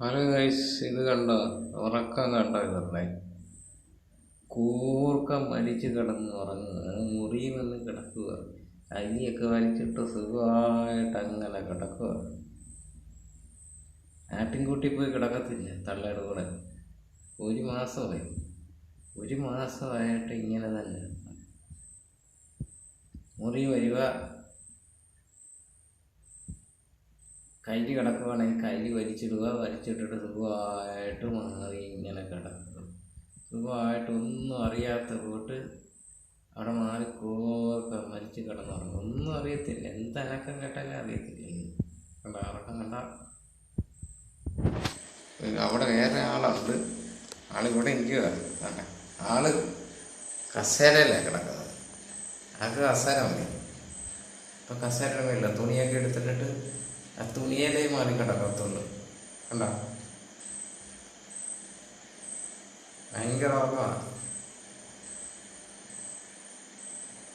Hello guys ഇത് കണ്ടോ? ഉറക്കം കണ്ടോ ഇതല്ലേ കൂർക്കം മരിച്ചു കിടന്ന് ഉറങ്ങുക മുറിയിൽ കിടക്കുക. അരിയൊക്കെ വലിച്ചിട്ട് സുഖമായിട്ട് അങ്ങനെ കിടക്കുക. ആട്ടിൻകൂട്ടി പോയി കിടക്കത്തില്ല തള്ളയുടെ കൂടെ. ഒരു മാസമായി. ഒരു മാസമായിട്ട് ഇങ്ങനെ തന്നെ. മുറി വരിക. കൈലി കിടക്കുവാണെങ്കിൽ കൈലി വലിച്ചിടുക വലിച്ചിട്ടിട്ട് സുഖമായിട്ട് മാറി ഇങ്ങനെ കിടക്കും. സുഖമായിട്ട് അറിയാത്ത പോയിട്ട് അവിടെ മാറി കോർക്ക മരിച്ച് കിടന്നുറങ്ങും. ഒന്നും അറിയത്തില്ല. എന്ത് അനക്കം കേട്ടാലും അറിയത്തില്ല. കണ്ട അറക്കം കണ്ട. അവിടെ വേറെ ആളുണ്ട്. ആളിവിടെ ഇരിക്കുക കണ്ട. ആൾ കസേരയിലാണ് കിടക്കുന്നത്. ആൾക്ക് കസേര മതി. ഇപ്പം കസേരയുടെ തുണിയൊക്കെ എടുത്തിട്ടിട്ട് ആ തുണിയിലേ മാറി കണ്ട? ഭയങ്കര ഉറക്കമാണ്